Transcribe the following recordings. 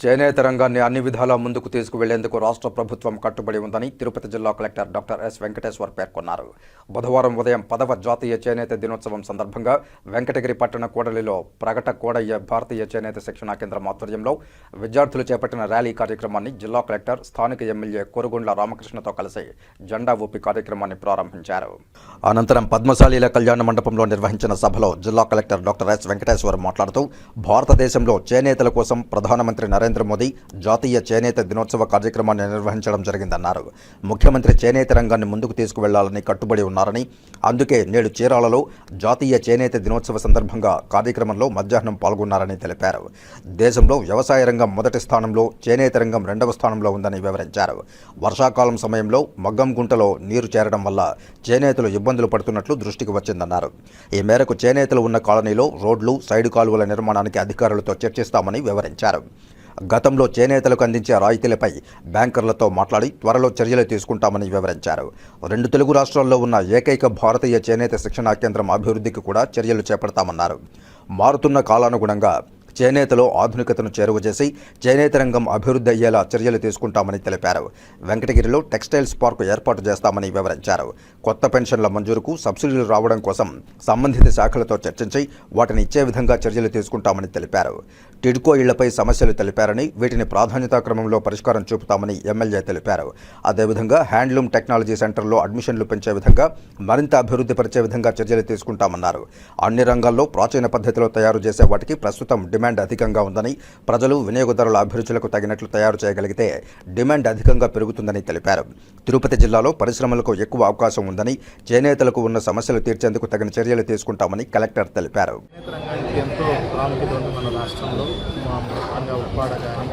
చేనేత రంగాన్ని అన్ని విధాలా ముందుకు తీసుకువెళ్ళేందుకు రాష్ట్ర ప్రభుత్వం కట్టుబడి ఉందని తిరుపతి జిల్లా కలెక్టర్ డాక్టర్ ఎస్ వెంకటేశ్వర్ పేర్కొన్నారు. బుధవారం ఉదయం పదవ జాతీయ చేనేత దినోత్సవం సందర్భంగా వెంకటగిరి పట్టణ కూడలిలో ప్రగట కోడయ్య భారతీయ చేనేత శిక్షణా కేంద్రం ఆధ్వర్యంలో విద్యార్థులు చేపట్టిన ర్యాలీ కార్యక్రమాన్ని జిల్లా కలెక్టర్ స్థానిక ఎమ్మెల్యే కొరుగుండ్ల రామకృష్ణతో కలిసి జెండా ఊపి కార్యక్రమాన్ని ప్రారంభించారు. అనంతరం పద్మశాలీల కళ్యాణ మండపంలో నిర్వహించిన సభలో జిల్లా కలెక్టర్ డాక్టర్ ఎస్ వెంకటేశ్వర్ మాట్లాడుతూ భారతదేశంలో చేనేతల కోసం ప్రధానమంత్రి నరేంద్ర మోదీ జాతీయ చేనేత దినోత్సవ కార్యక్రమాన్ని నిర్వహించడం జరిగిందన్నారు. ముఖ్యమంత్రి చేనేత రంగాన్ని ముందుకు తీసుకువెళ్ళాలని కట్టుబడి ఉన్నారని అందుకే నేడు చీరాలలో జాతీయ చేనేత దినోత్సవ సందర్భంగా కార్యక్రమంలో మధ్యాహ్నం పాల్గొన్నారని తెలిపారు. దేశంలో వ్యవసాయ రంగం మొదటి స్థానంలో చేనేత రంగం రెండవ స్థానంలో ఉందని వివరించారు. వర్షాకాలం సమయంలో మగ్గం గుంటలో నీరు చేరడం వల్ల చేనేతలు ఇబ్బందులు పడుతున్నట్లు దృష్టికి వచ్చిందన్నారు. ఈ మేరకు చేనేతలు ఉన్న కాలనీలో రోడ్లు సైడు కాలువల నిర్మాణానికి అధికారులతో చర్చిస్తామని వివరించారు. గతంలో చేనేతలకు అందించే రాయితీలపై బ్యాంకర్లతో మాట్లాడి త్వరలో చర్యలు తీసుకుంటామని వివరించారు. రెండు తెలుగు రాష్ట్రాల్లో ఉన్న ఏకైక భారతీయ చేనేత శిక్షణా కేంద్రం అభివృద్ధికి కూడా చర్యలు చేపడతామన్నారు. మారుతున్న కాలానుగుణంగా చేనేతలో ఆధునికతను చేరువ చేసి చేనేత రంగం అభివృద్ధి అయ్యేలా చర్యలు తీసుకుంటామని తెలిపారు. వెంకటగిరిలో టెక్స్టైల్స్ పార్కు ఏర్పాటు చేస్తామని వివరించారు. కొత్త పెన్షన్ల మంజూరుకు సబ్సిడీలు రావడం కోసం సంబంధిత శాఖలతో చర్చించి వాటిని ఇచ్చే విధంగా చర్యలు తీసుకుంటామని తెలిపారు. టిడ్కో ఇళ్ళపై సమస్యలు తెలిపారని వీటిని ప్రాధాన్యతా క్రమంలో పరిష్కారం చూపుతామని ఎమ్మెల్యే తెలిపారు. అదేవిధంగా హ్యాండ్లూమ్ టెక్నాలజీ సెంటర్లో అడ్మిషన్లు పెంచే విధంగా మరింత అభివృద్ధి పరిచే విధంగా చర్యలు తీసుకుంటామన్నారు. అన్ని రంగాల్లో ప్రాచీన పద్ధతిలో తయారు చేసే వాటికి ప్రస్తుతం డిమాండ్ డిమాండ్ అధికంగా ఉందని ప్రజలు వినియోగదారుల అభిరుచులకు తగినట్లు తయారు చేయగలిగితే డిమాండ్ అధికంగా పెరుగుతుందని తెలిపారు. తిరుపతి జిల్లాలో పరిశ్రమలకు ఎక్కువ అవకాశం ఉందని చేనేతలకు ఉన్న సమస్యలు తీర్చేందుకు తగిన చర్యలు తీసుకుంటామని కలెక్టర్ తెలిపారు. ఎంతో ప్రాముఖ్యత ఉంది మన రాష్ట్రంలో. ముఖ్యంగా ఉప్పాడ కానీ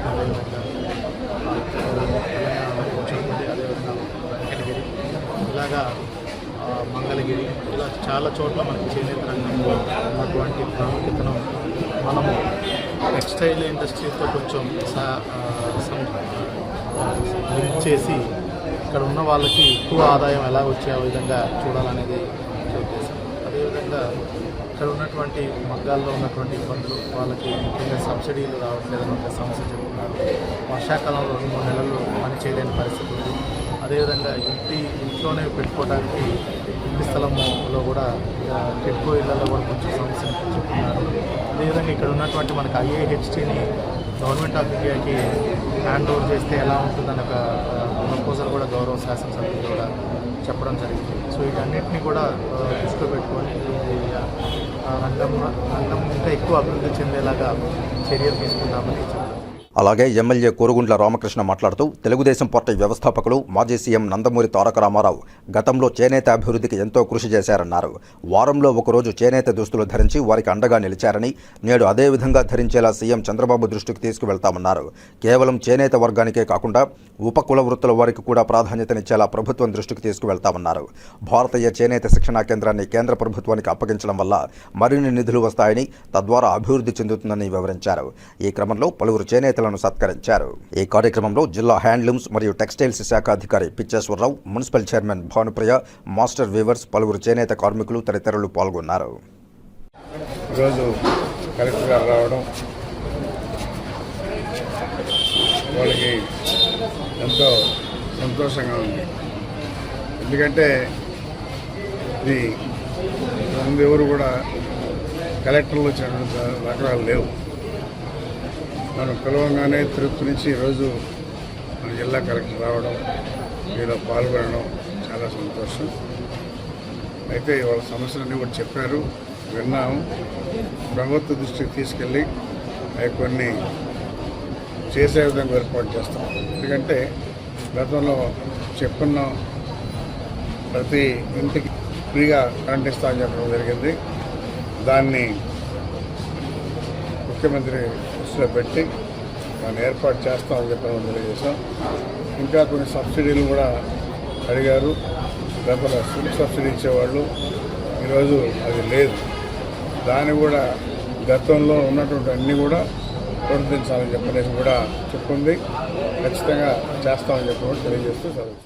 ఇలాగా మంగళగిరి ఇలా చాలా చోట్ల మనకి చేనేత రంగంలో ఉన్నటువంటి ప్రాముఖ్యతను మనము టెక్స్టైల్ ఇండస్ట్రీతో కొంచెం లింక్ చేసి ఇక్కడ ఉన్న వాళ్ళకి ఎక్కువ ఆదాయం ఎలా వచ్చే విధంగా చూడాలనేది ఉద్దేశం అదేవిధంగా ఇక్కడ ఉన్నటువంటి మగ్గాల్లో ఉన్నటువంటి ఇబ్బందులు వాళ్ళకి ముఖ్యంగా సబ్సిడీలు రావట్లేదని ఒక సమస్య చెప్తున్నారు. వర్షాకాలంలో రెండు మూడు నెలలు పని చేయలేని పరిస్థితి ఉంది. అదేవిధంగా ఇంటి ఇంట్లోనే పెట్టుకోవడానికి ఇంటి స్థలంలో కూడా పెట్టుకో ఇళ్ళలో కూడా కొంచెం సమస్యను చెప్తున్నారు. అదేవిధంగా ఇక్కడ ఉన్నటువంటి మనకి ఐఏహెచ్టీని గవర్నమెంట్ ఆఫ్ ఇండియాకి హ్యాండ్ ఓవర్ చేస్తే ఎలా ఉంటుందని ఒక ప్రపోజల్ కూడా గౌరవ శాసనసభ్యులు కూడా చెప్పడం జరిగింది. సో వీటన్నిటిని కూడా దృష్టిలో పెట్టుకొని ఆ, రంగం రంగం ఇంకా ఎక్కువ అభివృద్ధి చెందేలాగా చర్యలు తీసుకుందామని చెప్పారు. అలాగే ఎమ్మెల్యే కోరుగుండ్ల రామకృష్ణ మాట్లాడుతూ తెలుగుదేశం పార్టీ వ్యవస్థాపకులు మాజీ సీఎం నందమూరి తారక రామారావు గతంలో చేనేత అభివృద్ధికి ఎంతో కృషి చేశారన్నారు. వారంలో ఒకరోజు చేనేత దుస్తులు ధరించి వారికి అండగా నిలిచారని నేడు అదే విధంగా ధరించేలా సీఎం చంద్రబాబు దృష్టికి తీసుకువెళ్తామన్నారు. కేవలం చేనేత వర్గానికే కాకుండా ఉపకుల వృత్తుల వారికి కూడా ప్రాధాన్యతనిచ్చేలా ప్రభుత్వం దృష్టికి తీసుకువెళ్తామన్నారు. భారతీయ చేనేత శిక్షణా కేంద్రాన్ని కేంద్ర ప్రభుత్వానికి అప్పగించడం వల్ల మరిన్ని నిధులు వస్తాయని తద్వారా అభివృద్ధి చెందుతుందని వివరించారు. ఈ క్రమంలో పలువురు చేనేతలను సత్కరించారు. ఈ కార్యక్రమంలో జిల్లా హ్యాండ్లూమ్స్ మరియు టెక్స్టైల్స్ శాఖ అధికారి Pitcheswararao municipal chairman Bhanupriya master weavers పలువురు చేనేత కార్మికులు తదితరులు పాల్గొన్నారు. ఈరోజు కలెక్టర్ గారు రావడం వాళ్ళకి ఎంతో సంతోషంగా ఉంది. ఎందుకంటే ఇది ముందు ఎవరు కూడా కలెక్టర్లు వచ్చినటువంటి రకరాలు లేవు. మనం పిలవంగానే తిరుపతి నుంచి ఈరోజు మన జిల్లా కలెక్టర్ రావడం మీలో పాల్గొనడం చాలా సంతోషం. అయితే వాళ్ళ సమస్యలన్నీ కూడా చెప్పారు విన్నాము. ప్రభుత్వ దృష్టికి తీసుకెళ్ళి అవి కొన్ని చేసే విధంగా ఏర్పాటు చేస్తాం. ఎందుకంటే గతంలో చెప్పున్నాం ప్రతి ఇంటికి ఫ్రీగా కరెంట్ ఇస్తామని చెప్పడం జరిగింది. దాన్ని ముఖ్యమంత్రి దృష్టిలో పెట్టి దాన్ని ఏర్పాటు చేస్తామని చెప్పడం తెలియజేశాం. ఇంకా కొన్ని సబ్సిడీలు కూడా అడిగారు. గతంలో ఫుడ్ సబ్సిడీ ఇచ్చేవాళ్ళు. ఈరోజు అది లేదు. దాన్ని కూడా గతంలో ఉన్నటువంటి అన్నీ కూడా పునరుద్ధరించాలని చెప్పనేసి కూడా చెప్పుంది. ఖచ్చితంగా చేస్తామని చెప్పి కూడా తెలియజేస్తూ చదువు